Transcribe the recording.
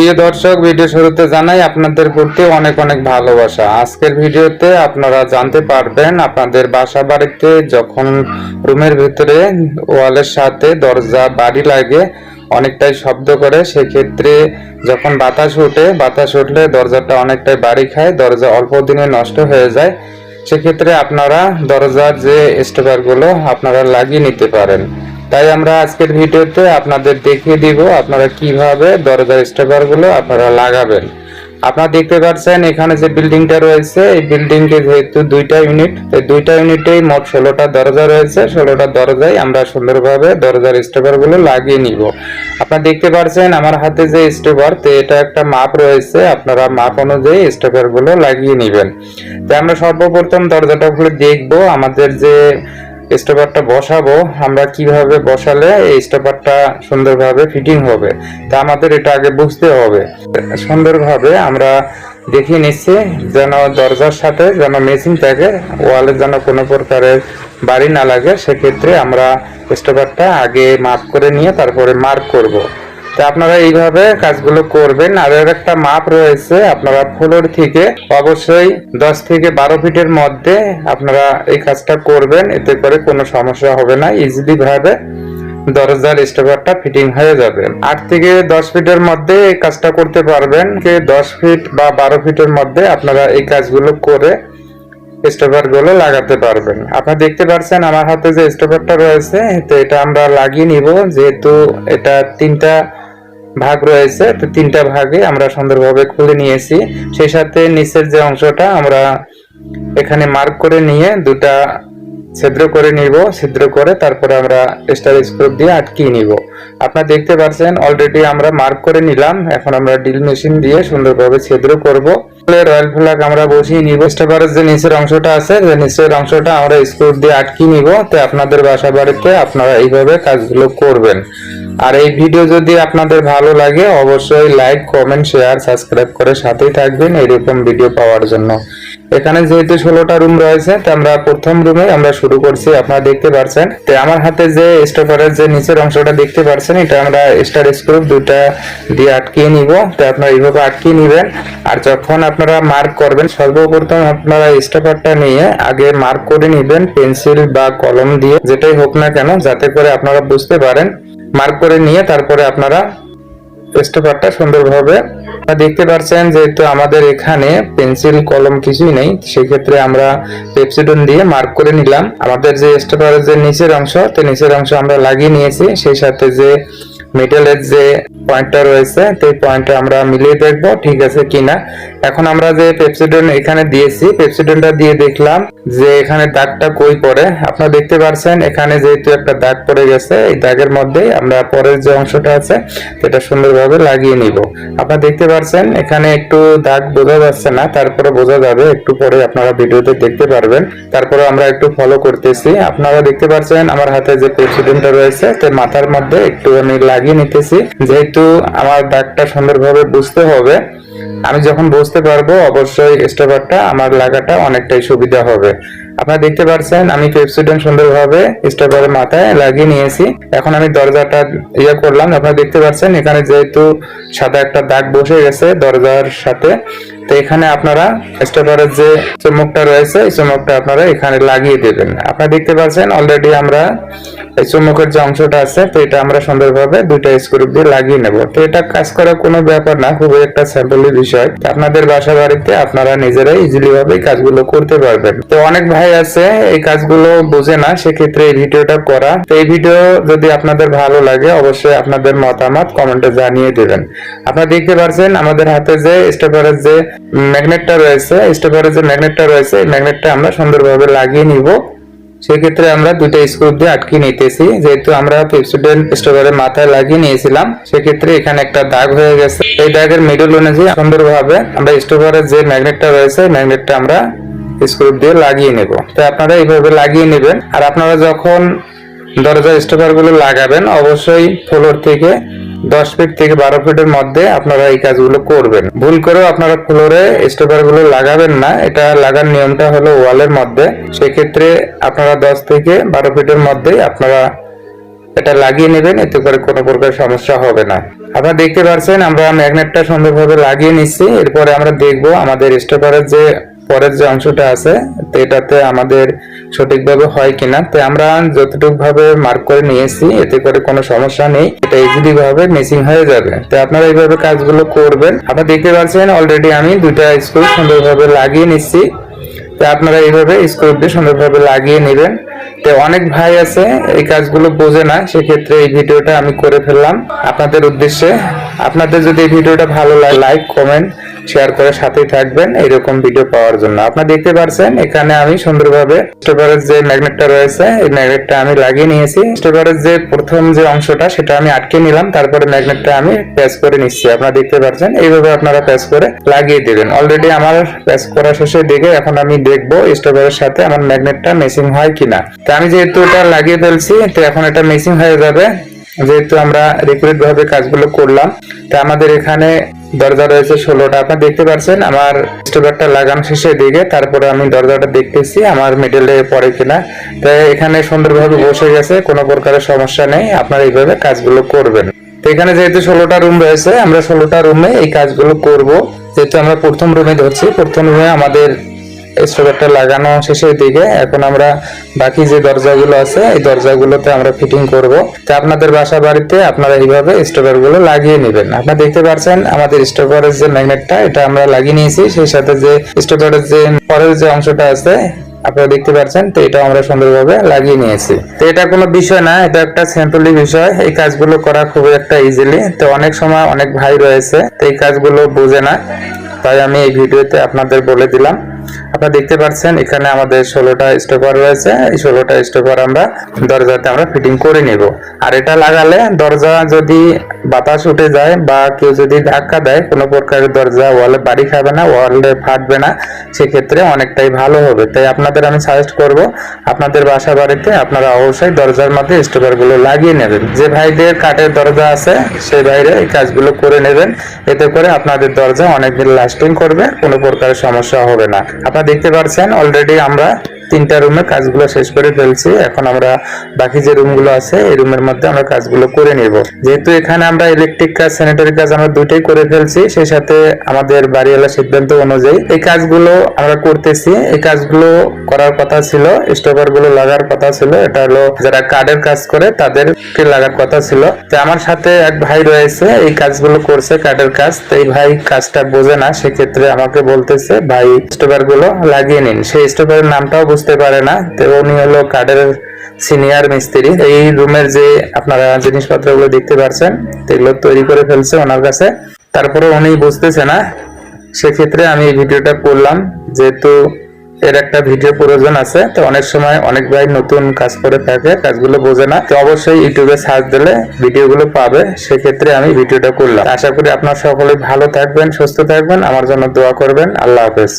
প্রিয় দর্শক, ভিডিও শুরুতে জানাই আপনাদের প্রতি অনেক অনেক ভালোবাসা। আজকের ভিডিওতে আপনারা জানতে পারবেন, আপনাদের বাসা বাড়িতে যখন রুমের ভিতরে ওয়ালের সাথে দরজা, বাড়ি লাগে, অনেকটাই শব্দ করে, সেক্ষেত্রে যখন বাতাস ওঠে, বাতাস উঠলে দরজাটা অনেকটাই বাড়ি খায়, দরজা অল্প দিনে নষ্ট হয়ে যায়। সেক্ষেত্রে আপনারা দরজার যে স্টোভারগুলো আপনারা লাগিয়ে নিতে পারেন। তাই আমরা আজকের ভিডিওতে আপনাদের দেখিয়ে দিব আপনারা কীভাবে দরজার স্টোভারগুলো আপনারা লাগাবেন। আপনারা দেখতে পাচ্ছেন এখানে যে বিল্ডিংটা রয়েছে, এই বিল্ডিং এ যেহেতু দুইটা ইউনিট, এই দুইটা ইউনিটেই মোট ষোলোটা দরজা রয়েছে। ষোলোটা দরজায় আমরা সুন্দরভাবে দরজার স্টোভারগুলো লাগিয়ে নিব। আপনারা দেখতে পাচ্ছেন আমার হাতে যে স্টোভার তো এটা একটা মাপ রয়েছে। আপনারা মাপ অনুযায়ী স্টোভারগুলো লাগিয়ে নেবেন। তো আমরা সর্বপ্রথম দরজাটা খুলে দেখব। আমাদের যে স্টোভারটা বসাবো। আমরা কীভাবে বসালে এই স্টপারটা সুন্দরভাবে ফিটিং হবে? তা আমাদের এটা আগে বুঝতে হবে। সুন্দরভাবে আমরা দেখিয়ে নিচ্ছি যেন দরজার সাথে যেন মেশিন থাকে, ওয়ালে যেন কোনো প্রকারের বাড়ি না লাগে, সেক্ষেত্রে আমরা স্টোভারটা আগে মাপ করে নিয়ে তারপরে মার্ক করব। তো আপনারা এইভাবে কাজগুলো করবেন। আর এর একটা মাপ রয়েছে আপনারা ফ্লোর থেকে। অবশ্যই দশ থেকে বারো ফিটের মধ্যে আপনারা এই কাজটা করবেন। এতে করে কোনো সমস্যা হবে না। ইজিলি ভাবে দরজার স্টোভারটা ফিটিং হয়ে যাবে। আট থেকে দশ ফিটের মধ্যে এই কাজটা করতে পারবেন। কে দশ ফিট বা বারো ফিটের মধ্যে আপনারা এই কাজগুলো করে স্টোভারগুলো লাগাতে পারবেন। আপনারা দেখতে পাচ্ছেন আমার হাতে যে স্টোভারটা রয়েছে, তো এটা আমরা লাগিয়ে নিব। যেহেতু এটা তিনটা ভাগ রয়েছে তো তিনটা ভাগে আমরা সুন্দরভাবে খুলে নিয়েছি। সেই সাথে নিচের যে অংশটা আমরা এখানে মার্ক করে নিয়ে দুটা ছিদ্র করে নিব, ছিদ্র করে তারপরে আমরা স্টার স্ক্রুপ দিয়ে আটকিয়ে নিব। আপনারা দেখতে পাচ্ছেন অলরেডি আমরা মার্ক করে নিলাম। এখন আমরা ড্রিল মেশিন দিয়ে সুন্দরভাবে ছিদ্র করব। রয়্যাল ফ্ল্যাগ আমরা বসিয়ে নিব। স্টেপারের যে নিচের অংশটা আছে, যে নিচের অংশটা আমরা স্ক্রুপ দিয়ে আটকিয়ে নিব। তো আপনাদের বাসা বাড়িতে আপনারা এইভাবে কাজগুলো করবেন। আর এই ভিডিও যদি আপনাদের ভালো লাগে, অবশ্যই লাইক কমেন্ট শেয়ার সাবস্ক্রাইব করে সাথেই থাকবেন। এরকম ভিডিও পাওয়ার জন্য। এখানে যেহেতু ষোলোটা রুম রয়েছে, তো আমরা প্রথম রুমে আমরা শুরু করছি। আপনারা দেখতে পাচ্ছেন তো আমার হাতে যে স্টোপারের যে নিচের অংশটা দেখতে পাচ্ছেন এটা আমরা স্টার স্ক্রুপ দুটা দিয়ে আটকিয়ে নিব। তো আপনারা এইভাবে আটকিয়ে নিবেন। আর যখন আপনারা মার্ক করবেন, সর্বপ্রথম আপনারা স্টোপারটা নিয়ে আগে মার্ক করে নিবেন পেন্সিল বা কলম দিয়ে, যেটাই হোক না কেন, যাতে করে আপনারা বুঝতে পারেন। মার্ক করে নিয়ে তারপরে আপনারা স্টোপারটা সুন্দরভাবে। দেখতে পাচ্ছেন যেহেতু আমাদের এখানে পেন্সিল, কলম কিছুই নেই। সেক্ষেত্রে আমরা পেপসিডন দিয়ে মার্ক করে নিলাম। আমাদের যে স্টোপারের যে নিচের অংশ, তো নিচের অংশ আমরা লাগিয়ে নিয়েছি। সেই সাথে যে মেটালের যে পয়েন্টটা রয়েছে, সেই পয়েন্টটা আমরা মিলিয়ে দেখব, ঠিক আছে কিনা। এখন আমরা যে পেপসিডন এখানে দিয়েছি পেপসিডনটা দিয়ে দেখলাম যে এখানে দাগটা কই পড়ে। আপনারা দেখতে পাচ্ছেন এখানে যেহেতু একটা দাগ পড়ে গেছে, এই দাগের মধ্যে আমরা পরের যে অংশটা আছে, সেটা সুন্দরভাবে লাগিয়ে নিব। আপনারা দেখতে পাচ্ছেন এখানে একটু দাগ বোঝা যাচ্ছে না, তারপরে বোঝা যাবে, একটু পরে আপনারা ভিডিওতে দেখতে পারবেন। তারপরে আমরা একটু ফলো করতেছি। আপনারা দেখতে পাচ্ছেন আমার হাতে যে প্রেসিডেন্টটা রয়েছে তো মাথার মধ্যে একটু আমি লাগিয়ে নিতেছি। যেহেতু আমার দাগটা সুন্দরভাবে বুঝতে হবে, আমি যখন বুঝতে পারব অবশ্যই স্টোভারটা আমার লাগাটা অনেকটাই সুবিধা হবে। আপনারা দেখতে পাচ্ছেন আমি পেপসিডেন্ট সুন্দরভাবে স্টোভারের মাথায় লাগিয়ে নিয়েছি। এখন আমি দরজাটা ইয়ে করলাম। আপনারা দেখতে পাচ্ছেন এখানে যেহেতু সাদা একটা দাগ বসে গেছে দরজার সাথে। তো এখানে আপনারা স্টোভারের যে চুম্বকটা রয়েছে, এই চুম্বকটা আপনারা এখানে লাগিয়ে দেবেন। আপনারা দেখতে পাচ্ছেন অলরেডি আমরা এই চুম্বকের যে অংশটা আছে, তো এটা আমরা সুন্দরভাবে দুইটা স্ক্রু দিয়ে লাগিয়ে নেব। তো এটা কাজ করার কোনো ব্যাপার না, খুবই একটা স্যাম্পলের বিষয়। আপনাদের বাসা বাড়িতে আপনারা নিজেরাই ইজিলি ভাবে কাজগুলো করতে পারবেন। তো অনেক ভাই আছে, এই কাজগুলো বোঝে না, সেক্ষেত্রে এই ভিডিওটা করা। তো এই ভিডিও যদি আপনাদের ভালো লাগে, অবশ্যই আপনাদের মতামত কমেন্টে জানিয়ে দেবেন। আপনারা দেখতে পাচ্ছেন আমাদের হাতে যে স্টেপারের যে ম্যাগনেটটা রয়েছে স্টেপারের যে ম্যাগনেটটা রয়েছে, এই ম্যাগনেটটা আমরা সুন্দরভাবে লাগিয়ে নিব। সেক্ষেত্রে আমরা দুটো স্ক্রু দিয়ে আটকে নিতেছি। যেহেতু আমরা পেপসিডেন্ট স্টোভারের মাথায় লাগিয়ে নিয়েছিলাম, সেক্ষেত্রে এখানে একটা দাগ হয়ে গেছে। এই দাগের মিডল অনুযায়ী সুন্দরভাবে আমরা স্টোভারের যে ম্যাগনেটটা রয়েছে ম্যাগনেটটা আমরা স্ক্রু দিয়ে লাগিয়ে নেব। তো আপনারা এইভাবে লাগিয়ে নেবেন। আর আপনারা যখন দরজা স্টোভারগুলো লাগাবেন, অবশ্যই ফ্লোর থেকে দশ ফিট থেকে বারো ফিটের মধ্যে আপনারা এই কাজগুলো করবেন। ভুল করেও আপনারা ফ্লোরে স্টোভারগুলো লাগাবেন না। এটা লাগার নিয়মটা হলো ওয়ালের মধ্যে। সেক্ষেত্রে আপনারা দশ থেকে বারো ফিটের মধ্যে আপনারা এটা লাগিয়ে নেবেন। এতে করে কোনো প্রকার সমস্যা হবে না। আপনারা দেখতে পাচ্ছেন আমরা ম্যাগনেটটা সুন্দরভাবে লাগিয়ে নিচ্ছি। এরপরে আমরা দেখব আমাদের স্টপারের যে পরের যে অংশটা আছে, তো এটাতে আমাদের সঠিকভাবে হয় কিনা, তো আমরা যতটুকু ভাবে মার্ক করে নিয়েছি, এতে করে কোনো সমস্যা নেই, এটা ইজিলি ভাবে মেসিং হয়ে যাবে। তো আপনারা এইভাবে কাজগুলো করবেন। আপনারা দেখতে পাচ্ছেন অলরেডি আমি দুইটা স্ক্রু সুন্দরভাবে লাগিয়ে নিচ্ছি। তো আপনারা এইভাবে স্ক্রু দিয়ে সুন্দরভাবে লাগিয়ে নেবেন। তো অনেক ভাই আছে, এই কাজগুলো বোঝে না, সেক্ষেত্রে এই ভিডিওটা আমি করে ফেললাম। আপনাদের উদ্দেশ্যে, আপনাদের যদি এই ভিডিওটা ভালো লাগে লাইক কমেন্ট শেয়ার করে সাথেই থাকবেন এরকম ভিডিও পাওয়ার জন্য। আপনারা দেখতে পাচ্ছেন এখানে আমি সুন্দরভাবে স্টোভারের যে ম্যাগনেটটা রয়েছে, এই ম্যাগনেটটা আমি লাগিয়ে নিয়েছি। স্টোভারের যে প্রথম যে অংশটা, সেটা আমি আটকে নিলাম, তারপরে ম্যাগনেটটা আমি প্যাচ করে নিচ্ছি। আপনারা দেখতে পাচ্ছেন এইভাবে আপনারা প্যাচ করে লাগিয়ে দেবেন। অলরেডি আমার প্যাচ করা শেষে দেখে এখন আমি দেখব স্টোভারের সাথে আমার ম্যাগনেটটা মেসিং হয় কিনা। তো আমি যেহেতু এটা লাগিয়ে ফেলছি, তো এখন এটা মেসিং হয়ে যাবে। যেহেতু আমরা রেগুলার ভাবে কাজগুলো করলাম, তো আমাদের এখানে দরজা রয়েছে ষোলোটা। আপনারা দেখতে পাচ্ছেন, আমার স্টোভারটা লাগানো শেষের দিকে, তারপরে আমি দরজাটা দেখতেছি, আমার মিডলে পড়ে কিনা। তো এখানে সুন্দরভাবে বসে গেছে, কোনো প্রকারের সমস্যা নেই, আপনারা এইভাবে কাজগুলো করবেন। তো এখানে যেহেতু ষোলোটা রুম রয়েছে, আমরা ষোলোটা রুমে এই কাজগুলো করব। যেহেতু আমরা প্রথম রুমে ধরছি, প্রথম রুমে আমাদের স্টোভারটা লাগানো শেষের দিকে। এখন আমরা বাকি যে দরজাগুলো আছে, এই দরজাগুলোতে আমরা ফিটিং করব। তো আপনাদের বাসা বাড়িতে আপনারা এইভাবে স্টোভারগুলো লাগিয়ে নেবেন। আপনারা দেখতে পাচ্ছেন আমাদের স্টোভারের যে ম্যাগনেটটা, এটা আমরা লাগিয়ে নিয়েছি। সেই সাথে যে স্টোভারের যে পরের যে অংশটা আছে, আপনারা দেখতে পাচ্ছেন, তো এটা আমরা সুন্দরভাবে লাগিয়ে নিয়েছি। তো এটা কোনো বিষয় না, এটা একটা সিম্পলি বিষয়। এই কাজগুলো করা খুবই একটা ইজিলি তো অনেক সময় অনেক ভাই রয়েছে, তো এই কাজগুলো বোঝে না। তাই আমি এই ভিডিওতে আপনাদের বলে দিলাম। আপনারা দেখতে পাচ্ছেন, এখানে আমাদের ষোলোটা স্টোপার রয়েছে। এই ষোলোটা স্টোপার আমরা দরজাতে আমরা ফিটিং করে নিব। আর এটা লাগালে দরজা যদি বাতাস উঠে যায় বা কেউ যদি ধাক্কা দেয়, কোনো প্রকারের দরজা ওয়ালে বাড়ি খাবে না ওয়ালে ফাটবে না, সেক্ষেত্রে অনেকটাই ভালো হবে। তাই আপনাদের আমি সাজেস্ট করব, আপনাদের বাসা বাড়িতে আপনারা অবশ্যই দরজার মধ্যে স্টোপারগুলো লাগিয়ে নেবেন। যে ভাইদের কাঠের দরজা আছে, সেই বাইরে এই কাজগুলো করে নেবেন। এতে করে আপনাদের দরজা অনেকদিন লাস্টিং করবে, কোনো প্রকারের সমস্যা হবে না। আপনারা দেখতে পাচ্ছেন অলরেডি আমরা তিনটা রুমে কাজগুলো শেষ করে ফেলছি। এখন আমরা বাকি যে রুমগুলো আছে, এই রুমের মধ্যে আমরা কাজগুলো করে নিব। যেহেতু এখানে আমরা ইলেকট্রিক কাজ স্যানিটারি কাজ আমরা দুটোই করে ফেলছি, সেই সাথে আমাদের বাড়িওয়ালা সিদ্ধান্ত অনুযায়ী এই কাজগুলো আমরা করতেছি। এই কাজগুলো করার কথা ছিল স্টোভারগুলো লাগার কথা ছিল। এটা হলো যারা কার্ডের কাজ করে, তাদেরকে লাগার কথা ছিল। তো আমার সাথে এক ভাই রয়েছে, এই কাজগুলো করছে কার্ডের কাজ। তো এই ভাই কাজটা বোঝে না, সেক্ষেত্রে আমাকে বলতেছে, ভাই স্টোভারগুলো লাগিয়ে নিন। সেই স্টোভারের নামটাও বুঝতে পারে না। তো উনি হলো কার্ডের সিনিয়র মিস্ত্রি। এই রুমের যে আপনারা জিনিসপত্রগুলো দেখতে পাচ্ছেন এগুলো তৈরি করে ফেলছে ওনার কাছে। তারপরে উনি বুঝতেছে না। সেক্ষেত্রে আমি এই ভিডিওটা করলাম। যেহেতু এর একটা ভিডিও প্রয়োজন আছে, তো অনেক সময় অনেক ভাই নতুন কাজ করে থাকে, কাজগুলো বোঝে না। তো অবশ্যই ইউটিউবে সার্চ দিলে ভিডিওগুলো পাবে। সেক্ষেত্রে আমি ভিডিওটা করলাম। আশা করি আপনার সকলে ভালো থাকবেন, সুস্থ থাকবেন। আমার জন্য দোয়া করবেন। আল্লাহ হাফেজ।